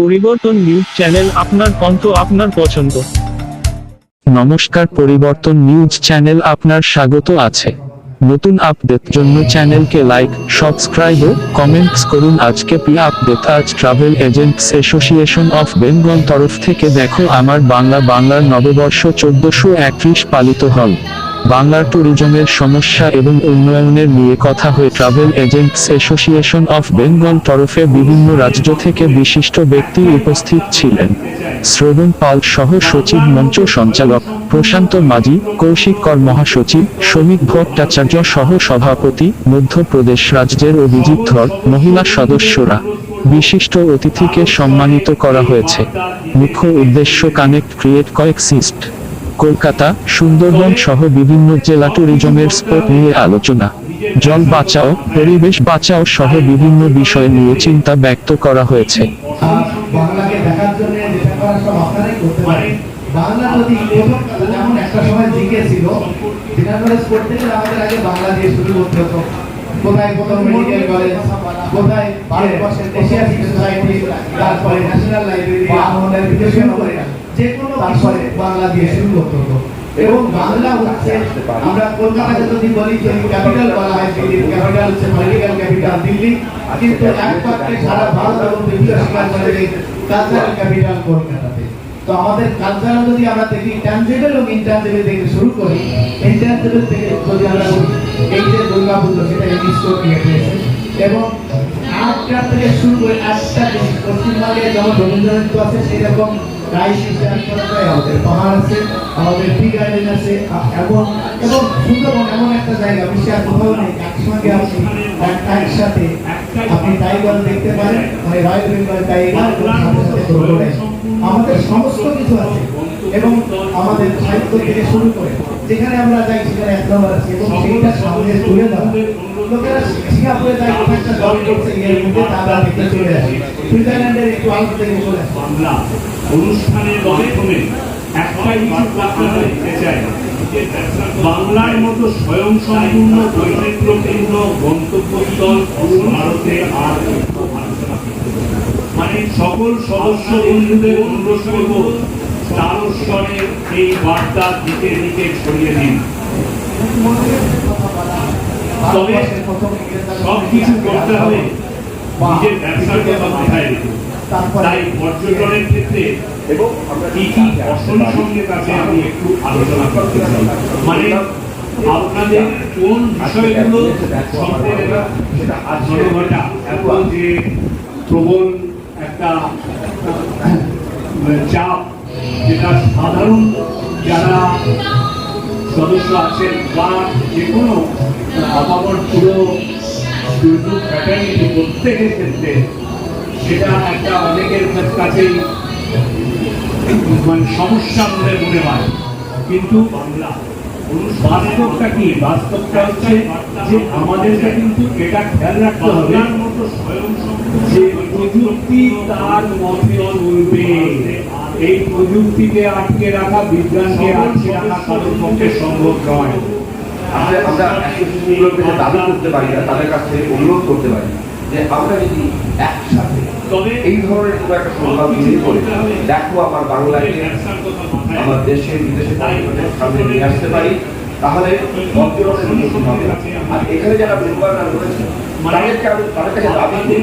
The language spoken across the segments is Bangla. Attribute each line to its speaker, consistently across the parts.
Speaker 1: পরিবর্তন নিউজ চ্যানেল আপনার কণ্ঠ আপনার পছন্দ।
Speaker 2: নমস্কার, পরিবর্তন নিউজ চ্যানেল আপনার স্বাগত আছে। নতুন আপডেট জন্য চ্যানেলকে লাইক, সাবস্ক্রাইব ও কমেন্টস করুন। আজকে পি আপডেট? আজ travel agents association of Bengal তরফ থেকে দেখো, আমার বাংলা বাংলার নববর্ষ চোদ্দশো একত্রিশ পালিত হল। বাংলার ট্যুরিজমের সমস্যা এবং উন্নয়নের নিয়ে কথা হয়ে travel agents association of Bengal তরফে বিভিন্ন রাজ্য থেকে বিশিষ্ট ব্যক্তি উপস্থিত ছিলেন। শ্রবণ পাল সহ সচিব মঞ্চ সঞ্চালক প্রশান্ত মাঝি, কৌশিক কর মহাসচিব শ্রমিক ভট্টাচার্য সহ সভাপতি, মধ্যপ্রদেশ রাজ্যের অভিজিৎ ধর, মহিলা সদস্যরা। বিশিষ্ট অতিথিকে সম্মানিত করা হয়েছে। মুখ্য উদ্দেশ্য connect create coexist Kolkata, Sundarban সহ বিভিন্ন জেলা ট্যুরিজমের স্পট নিয়ে আলোচনা। জল বাঁচাও, পরিবেশ বাঁচাও সহ বিভিন্ন বিষয় নিয়ে চিন্তা ব্যক্ত করা হয়েছে।
Speaker 3: শুরু কোথায় মেডিকেল কলেজ কোথায় এশিয়াটিক সোসাইটি তারপরে ন্যাশনাল লাইব্রেরি বিদেশে করে যে কোনো তারপরে বাংলা দিয়ে শুরু করতে হতো এবং বাংলা হচ্ছে আমরা কলকাতাকে যদি বলি যে ক্যাপিটাল বলা হয় দিল্লির ক্যাপিটাল হচ্ছে পলিটিক্যাল ক্যাপিটাল দিল্লি। কিন্তু এক পক্ষে সারা ভারত এবং বিভিন্ন যে কালচারাল ক্যাপিটাল কলকাতাতে। তো আমাদের কালচারাল যদি আমরা দেখি ট্যাঞ্জেবল এবং ইনট্যাঞ্জেবল থেকে শুরু করি ইনট্যাঞ্জেবল থেকে যদি আমরা এই যে দুর্গা পুজো সেটা ক্রিয়েট হয়েছে এবং আটটা থেকে শুরু করে জিনিস পশ্চিমবঙ্গে যেমন রবীন্দ্রনাথ আছে সেরকম আমাদের এবং মানে। আমাদের সমস্ত কিছু আছে, এবং আমাদের সাহিত্য থেকে শুরু করে, যেখানে আমরা যাই সেখানে এক নম্বর আছে, এবং সেইটা সামনে তুলে দেওয়া লোকেরা জল করছে এর মধ্যে তারা দেখতে চলে আসে। সুইজারল্যান্ডের একটু চলে আসে।
Speaker 4: বাংলা অনুষ্ঠানের মাধ্যমে একটাই কথা দিতে চাই, বাংলার মতো স্বয়ং সম্পূর্ণ বৈচিত্র্যপূর্ণ গন্তব্যস্থল ভারতে আর। মানে সকল সদস্য বন্ধুদের অনুরোধ করব তারস্বরে এই বার্তা দিকে দিকে ছড়িয়ে দিন তবে সব কিছু করতে হবে নিজের ব্যবসার কথা মাথায় রেখে তাই পর্যটনের ক্ষেত্রে এবং কি কি অসল সঙ্গে কাছে আমি একটু আলোচনা করতে চাই। মানে আপনাদের কোন বিষয়গুলো জনগণটা এত যে প্রবল একটা আহ, চাপ যেটা সাধারণ যারা সদস্য আছেন বা যে কোনো আপামর পুরো দুর্যোগ ফ্যাটার্নিটি প্রত্যেকের ক্ষেত্রে সেটা একটা অনেকের কাছেই মানে সমস্যা বলে মনে হয়। কিন্তু বাংলা বাস্তবটা কি? বাস্তবটা হচ্ছে যে আমাদেরকে কিন্তু এটা খেয়াল রাখতে হবে যে প্রযুক্তি তার মতে চলবে। এই প্রযুক্তিকে আটকে রাখা, বিজ্ঞানকে আটকে রাখা কারোর পক্ষে সম্ভব নয়।
Speaker 5: আমরা আমরা দাবি করতে পারি না, তাদের কাছে অনুরোধ করতে পারি যে আমরা যদি একসাথে এই ধরনের কোনো একটা সংবাদ তৈরি করে দেখো আমার বাংলাকে আমার দেশে বিদেশে সামনে নিয়ে আসতে পারি তাহলে পর্যটনের উন্নতি হবে। আর এখানে যারা মেম্বাররা রয়েছে তাদেরকে আমি তাদের কাছে দাবি করি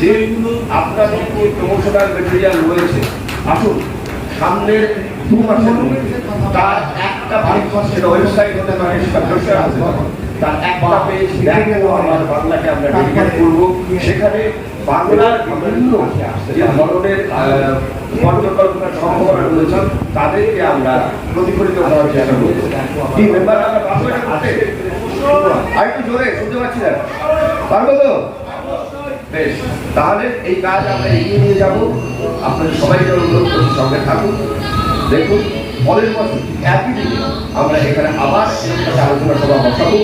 Speaker 5: যে আপনাদের যে প্রমোশনাল মেটেরিয়াল রয়েছে আসুন সামনের দু মাসের তার একটা সেটা ওয়েবসাইট হতে পারে সেটা হতে পারে তার একটা পেজ আমার বাংলাকে আমরা ডেডিকেট করব। সেখানে বাংলার বিভিন্ন যে ধরনের আহ, সম্ভাবনা রয়েছে তাদেরকে আমরা প্রতিফলিত করার চেষ্টা করব। কি মেম্বার আমরা আর একটু জোরে শুনতে পাচ্ছি না। পারব তো? বেশ তাহলে এই কাজ আমরা এগিয়ে নিয়ে যাব। আপনাদের সবাইকে অনুরোধ করছি সঙ্গে থাকুন। দেখুন পরের বছর একই দিনে আমরা এখানে আবার আলোচনা সভা বসাবো।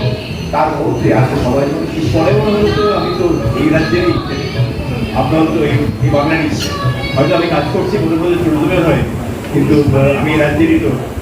Speaker 5: তার মধ্যে আছে সবাই
Speaker 6: পরে মনে তো আমি তো এই রাজ্যেরই আপনার তো এই নিচ্ছে হয়তো আমি কাজ করছি মধ্যপ্রদেশ টুরিজমের হয়ে। কিন্তু আমি রাজ্যেরই তো